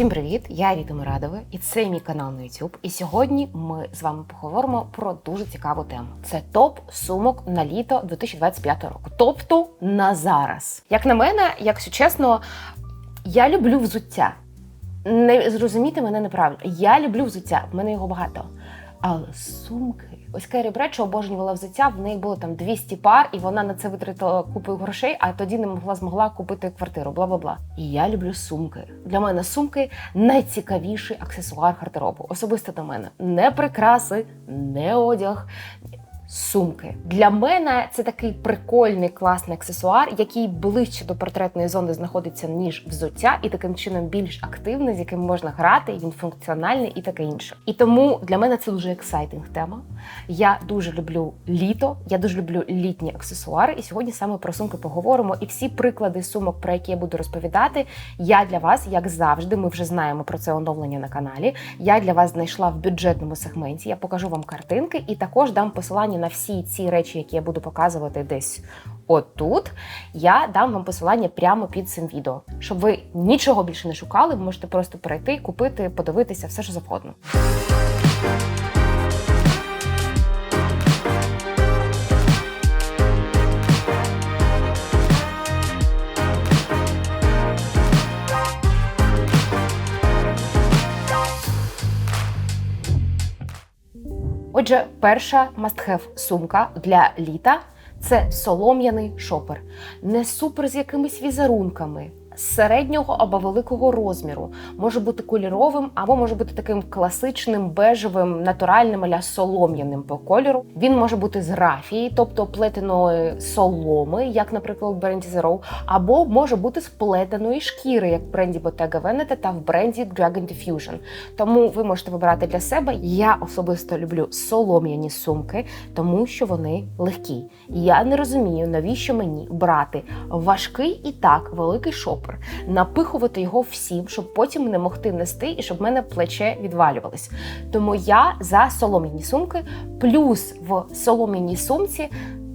Всім привіт! Я Ріта Мирадова, і це мій канал на YouTube. І сьогодні ми з вами поговоримо про дуже цікаву тему. Це топ сумок на літо 2025 року. Тобто на зараз. Як на мене, якщо чесно, я люблю взуття. Не зрозумійте мене неправильно. Я люблю взуття, в мене його багато. Але сумки. Ось Керрі Бречо обожнювала взуття, в неї було там 200 пар, і вона на це витратила купу грошей, а тоді не могла змогла купити квартиру. Бла бла бла. І я люблю сумки. Для мене сумки найцікавіший аксесуар гардеробу. Особисто до мене не прикраси, не одяг. Сумки для мене це такий прикольний класний аксесуар, який ближче до портретної зони знаходиться ніж взуття, і таким чином більш активний, з яким можна грати. Він функціональний і таке інше. І тому для мене це дуже ексайтинг тема. Я дуже люблю літо, я дуже люблю літні аксесуари. І сьогодні саме про сумки поговоримо. І всі приклади сумок, про які я буду розповідати, я для вас, як завжди, ми вже знаємо про це оновлення на каналі. Я для вас знайшла в бюджетному сегменті. Я покажу вам картинки і також дам посилання на всі ці речі, які я буду показувати десь отут. Я дам вам посилання прямо під цим відео, щоб ви нічого більше не шукали. Ви можете просто перейти, купити, подивитися все, що завгодно. Отже, перша must-have сумка для літа це солом'яний шопер. Не супер з якимись візерунками. Середнього або великого розміру може бути кольоровим, або може бути таким класичним бежевим, натуральним аля солом'яним по кольору. Він може бути з рафії, тобто плетеної соломи, як, наприклад, в бренді Zero, або може бути з плетеної шкіри, як в бренді Bottega Veneta та в бренді Dragon Diffusion. Тому ви можете вибирати для себе. Я особисто люблю солом'яні сумки, тому що вони легкі. Я не розумію, навіщо мені брати важкий і так великий шопер, напихувати його всім, щоб потім не могти нести і щоб в мене плече відвалювалось. Тому я за солом'яні сумки, плюс в солом'яній сумці.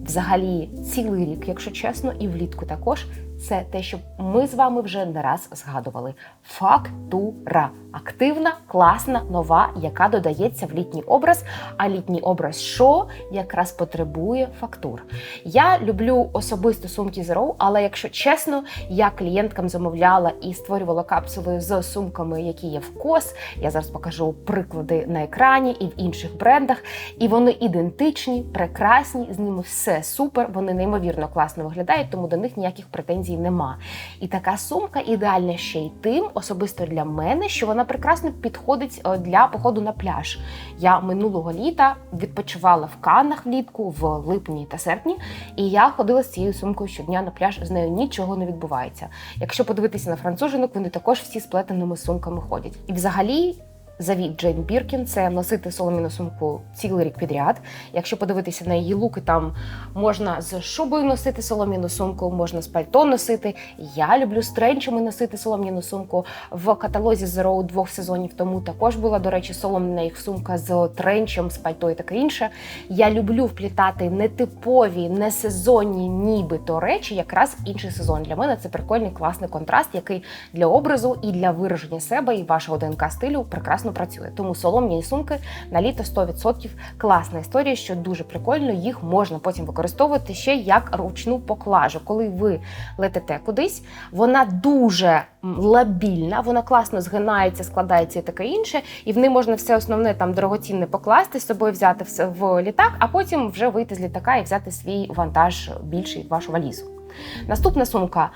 Взагалі, цілий рік, якщо чесно, і влітку також це те, що ми з вами вже не раз згадували. Фактура активна, класна, нова, яка додається в літній образ. А літній образ що якраз потребує фактур. Я люблю особисто сумки Zero, але якщо чесно, я клієнткам замовляла і створювала капсули з сумками, які є в кос. Я зараз покажу приклади на екрані і в інших брендах. І вони ідентичні, прекрасні, з ними все супер. Вони неймовірно класно виглядають, тому до них ніяких претензій нема. І така сумка ідеальна ще й тим, особисто для мене, що вона прекрасно підходить е, для походу на пляж. Я минулого літа відпочивала в Каннах влітку, в липні та серпні, і я ходила з цією сумкою щодня на пляж. З нею нічого не відбувається. Якщо подивитися на францужинок, вони також всі з плетеними сумками ходять. І взагалі. Завіт Джейн Біркін це носити соломіну сумку цілий рік підряд. Якщо подивитися на її луки, там можна з шубою носити соломіну сумку, можна з пальто носити. Я люблю з тренчами носити солом'яну сумку. В каталозі Zero двох сезонів тому також була, до речі, солом'яна їх сумка з тренчем, з пальто і таке інше. Я люблю вплітати нетипові, несезонні, нібито речі, якраз інший сезон. Для мене це прикольний класний контраст, який для образу і для вираження себе і вашого ДНК стилю прекрасно працює. Тому солом'яні сумки на літо 100% класна історія, що дуже прикольно. Їх можна потім використовувати ще як ручну поклажу. Коли ви летите кудись, вона дуже лабільна, вона класно згинається, складається і таке інше, і в неї можна все основне там дорогоцінне покласти з собою, взяти в літак, а потім вже вийти з літака і взяти свій вантаж більший вашу валізу. Наступна сумка.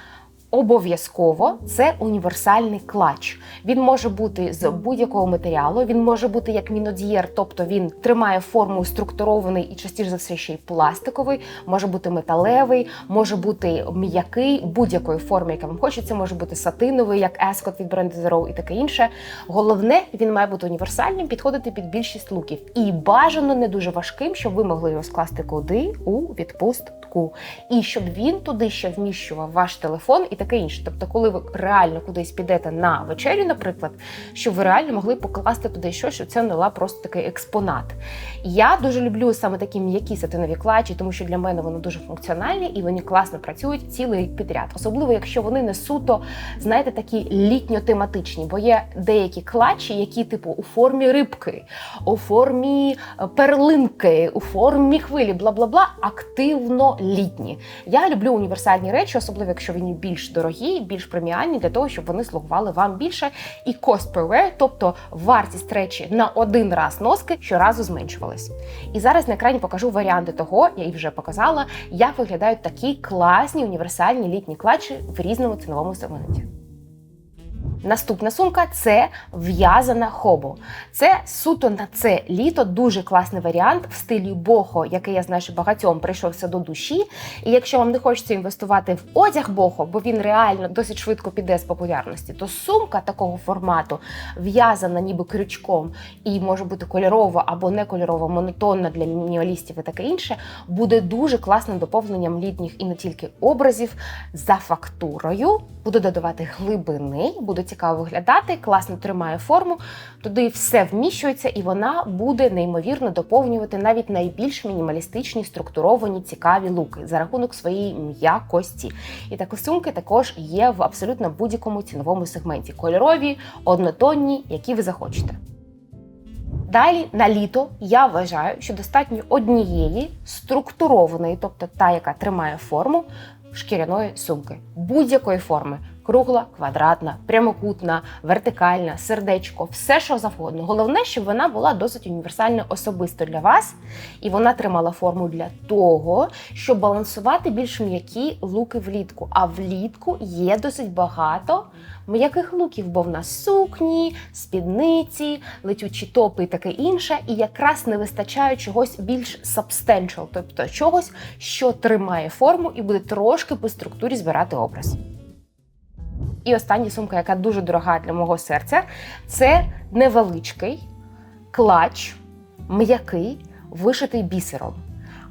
Обов'язково це універсальний клач. Він може бути з будь-якого матеріалу. Він може бути як мінодієр, тобто він тримає форму структурований і частіше за все ще й пластиковий, може бути металевий, може бути м'який, будь-якої форми, яка вам хочеться, може бути сатиновий, як Escort від бренду Zero і таке інше. Головне, він має бути універсальним, підходити під більшість луків. І бажано не дуже важким, щоб ви могли його скласти куди у відпустку. Лотку, і щоб він туди ще вміщував ваш телефон і таке інше. Тобто, коли ви реально кудись підете на вечерю, наприклад, щоб ви реально могли покласти туди щось, щоб це не була просто такий експонат. Я дуже люблю саме такі м'які сатинові клатчі, тому що для мене вони дуже функціональні і вони класно працюють цілий рік підряд, особливо якщо вони не суто, знаєте, такі літньо-тематичні, бо є деякі клатчі, які типу у формі рибки, у формі е, перлинки, у формі хвилі, бла бла бла, активно літні. Я люблю універсальні речі, особливо якщо вони більш дорогі, більш преміальні, для того, щоб вони слугували вам більше. І cost per wear, тобто вартість речі на один раз носки, щоразу зменшувалась. І зараз на екрані покажу варіанти того, я і вже показала, як виглядають такі класні універсальні літні клатчі в різному ціновому сегменті. Наступна сумка це в'язана хобо. Це суто на це літо дуже класний варіант в стилі бохо, який я знаю, що багатьом прийшовся до душі. І якщо вам не хочеться інвестувати в одяг бохо, бо він реально досить швидко піде з популярності, то сумка такого формату в'язана ніби крючком і може бути кольорова або не кольорова, монотонна для мінімалістів і таке інше, буде дуже класним доповненням літніх і не тільки образів за фактурою. Буде додавати глибини, буде цікаво виглядати, класно тримає форму. Туди все вміщується, і вона буде неймовірно доповнювати навіть найбільш мінімалістичні, структуровані, цікаві луки за рахунок своєї м'якості. І такі сумки також є в абсолютно будь-якому ціновому сегменті: кольорові, однотонні, які ви захочете. Далі на літо я вважаю, що достатньо однієї структурованої, тобто та, яка тримає форму шкіряної сумки будь-якої форми. Кругла, квадратна, прямокутна, вертикальна, сердечко, все що завгодно. Головне, щоб вона була досить універсальною особисто для вас, і вона тримала форму для того, щоб балансувати більш м'які луки влітку. А влітку є досить багато м'яких луків, бо в нас сукні, спідниці, летючі топи і таке інше. І якраз не вистачає чогось більш substantial, тобто чогось, що тримає форму і буде трошки по структурі збирати образ. І остання сумка, яка дуже дорога для мого серця, це невеличкий клач, м'який, вишитий бісером.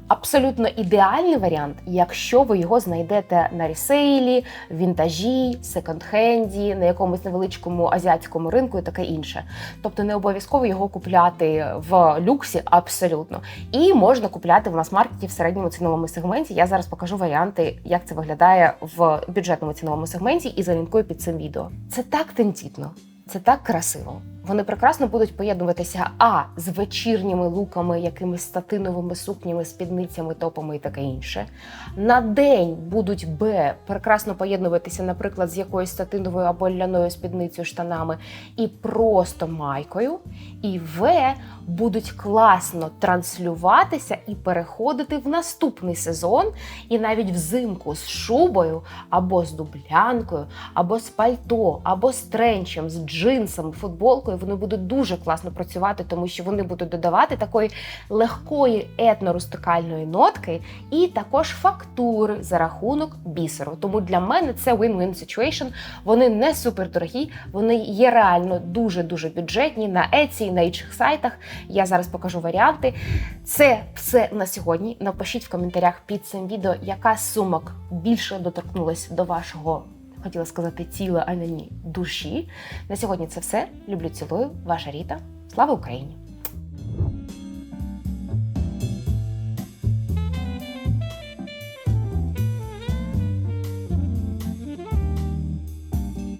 Абсолютно ідеальний варіант, якщо ви його знайдете на ресейлі, вінтажі, секонд-хенді, на якомусь невеличкому азіатському ринку і таке інше. Тобто не обов'язково його купляти в люксі, абсолютно. І можна купляти в мас-маркеті в середньому ціновому сегменті. Я зараз покажу варіанти, як це виглядає в бюджетному ціновому сегменті, і залінкую під цим відео. Це так тендітно, це так красиво. Вони прекрасно будуть поєднуватися а з вечірніми луками, якимись статиновими сукнями, спідницями, топами і таке інше. На день будуть Б прекрасно поєднуватися, наприклад, з якоюсь статиновою або ляною спідницею, штанами і просто майкою. І В будуть класно транслюватися і переходити в наступний сезон, і навіть взимку з шубою або з дублянкою, або з пальто, або з тренчем, з джинсами, футболкою вони будуть дуже класно працювати, тому що вони будуть додавати такої легкої етнорустикальної нотки і також фактури за рахунок бісеру. Тому для мене це win-win situation. Вони не супердорогі, вони є реально дуже дуже бюджетні на Etsy, на інших сайтах. Я зараз покажу варіанти. Це все на сьогодні. Напишіть в коментарях під цим відео, яка сумок більше доторкнулась до вашого. Хотіла сказати тіла, а не ні душі. На сьогодні це все. Люблю, цілую. Ваша Ріта. Слава Україні!